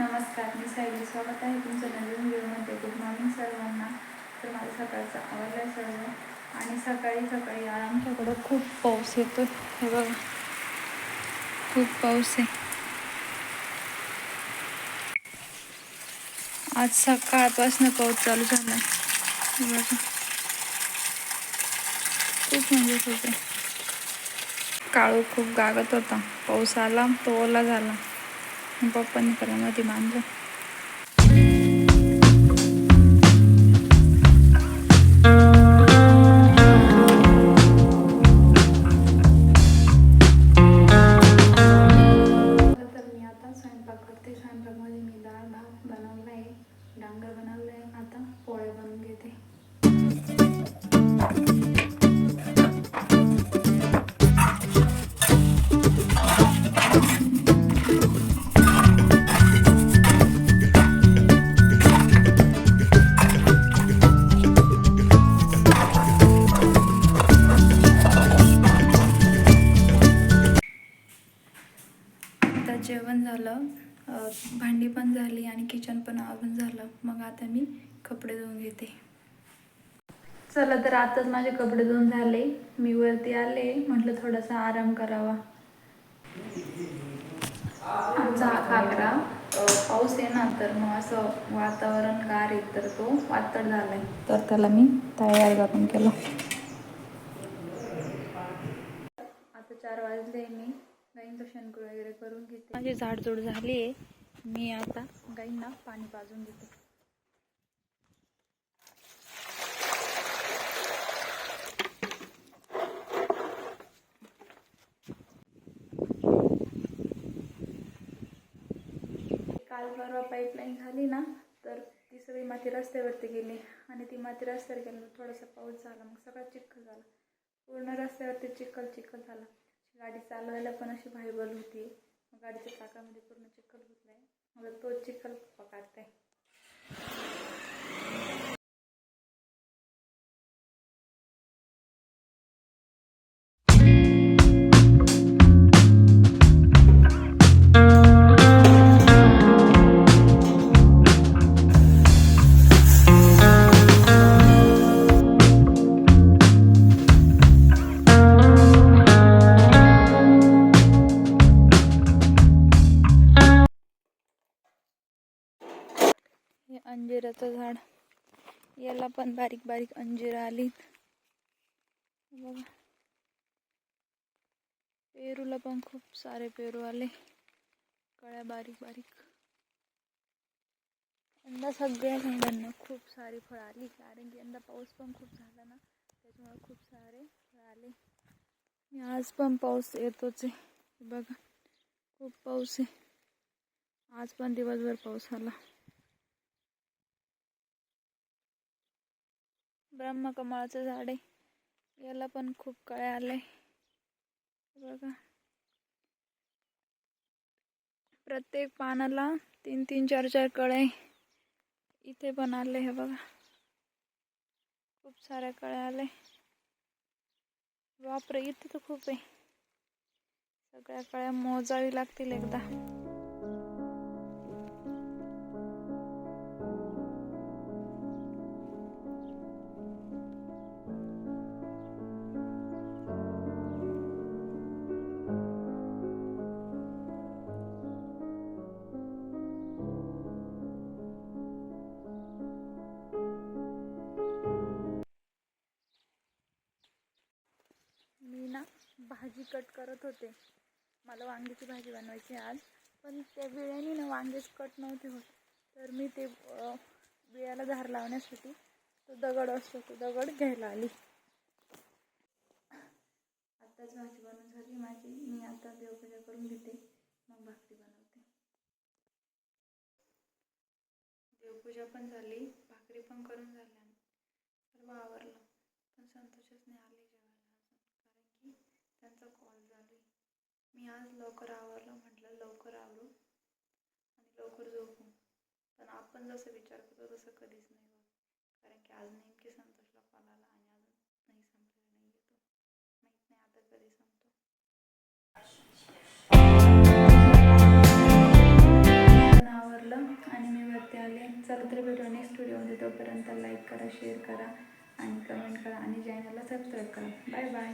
नमस्कार मी सायली. स्वागत आहे तुमचं नवीन व्हिडिओमध्ये. गुड मॉर्निंग सर्वांना. तर माझा सकाळचा आवडलं आहे सर्व. आणि सकाळी सकाळी आमच्याकडं खूप पाऊस येतो हे बघा. खूप पाऊस आहे. आज सकाळपासून पाऊस चालू झाला बघा. खूप म्हणजे खूप आहे. काळू खूप गागत होता. पाऊस आला तो ओला झाला. मग पप्पांनी त्याला मध्ये जेवण झालं भांडी पण झाली आणि किचन पण आवरून झालं. मग आता मी कपडे धुवून घेते. चला तर आताच माझे कपडे धुवून झाले. मी वरती आले. म्हटलं थोडासा आराम करावा. आमचा हा खाकरा पाऊस येणार तर मग असं वातावरण गार येत तर तो वातड झालाय. तर त्याला मी तयार करून केलं आता चार वाजले मी गाईंचं शेणकूळ वगैरे करून घेते. माझी झाडझूड झाली आहे मी आता गाईंना पाणी पाजून घेते. काल परवा पाईपलाईन झाली ना तर ती सगळी माती रस्त्यावरती गेली आणि ती माती रस्त्यावर गेल्यावर थोडासा पाऊस झाला मग सगळा चिखल झाला. पूर्ण रस्त्यावरती चिखल चिखल झाला. गाडी चालवायला पण अशी भाईबल होती. गाडीच्या चाकामध्ये पूर्ण चिखल होत नाही. मग तो चिखल पकडते हे अंजिराचं झाड. याला पण बारीक बारीक अंजीर आली बघा. पेरूला पण खूप सारे पेरू आले. कळ्या बारीक बारीक. यंदा सगळ्या झाडांना खूप सारी फळं आली. कारण की यंदा पाऊस पण खूप झाला ना त्याच्यामुळे खूप सारे फळं आले. आज पण पाऊस येतोच आहे. बघा. खूप पाऊस आहे. आज पण दिवसभर पाऊस आला. ब्रह्मकमळाचं झाड आहे. याला पण खूप कळे आले बघा. प्रत्येक पानाला तीन तीन चार चार कळे इथे पण आले हे बघा. खूप साऱ्या कळे आले बापरे इथे तर खूप आहे. सगळ्या कळ्या मोजावी लागतील एकदा. भाजी कट करत होते. मला वांग्याची भाजी बनवायची आज. पण त्या बिळ्याने ना वांगेच कट नव्हते होत. तर मी ते अं, बिळ्याला धार लावण्यासाठी तो दगड असतो तो दगड घ्यायला आली. आत्ताच भाजी बनवून झाली माझी. मी आता देवपूजा करून घेते. मग भाकरी बनवते. देवपूजा पण झाली. भाकरी पण करून झाल्या. सर्व आवरलं. पण संतोषच नाही आला. लवकर आवरलं म्हटलं लवकर आवरू आणि लवकर झोपू. पण आपण जसं विचार करतो तसं कधीच नाही होत. कारण की आज नेमकी संतोषला कॉल आला आणि अजून नाही संपलेला नाही येतो. माहीत नाही आता कधी संपतो. आवरलं आणि मी वरती आले. चला तर भेटू नेक्स्ट व्हिडिओमध्ये तोपर्यंत लाईक करा शेअर करा आणि कमेंट करा आणि चॅनलला सबस्क्राईब करा. Bye bye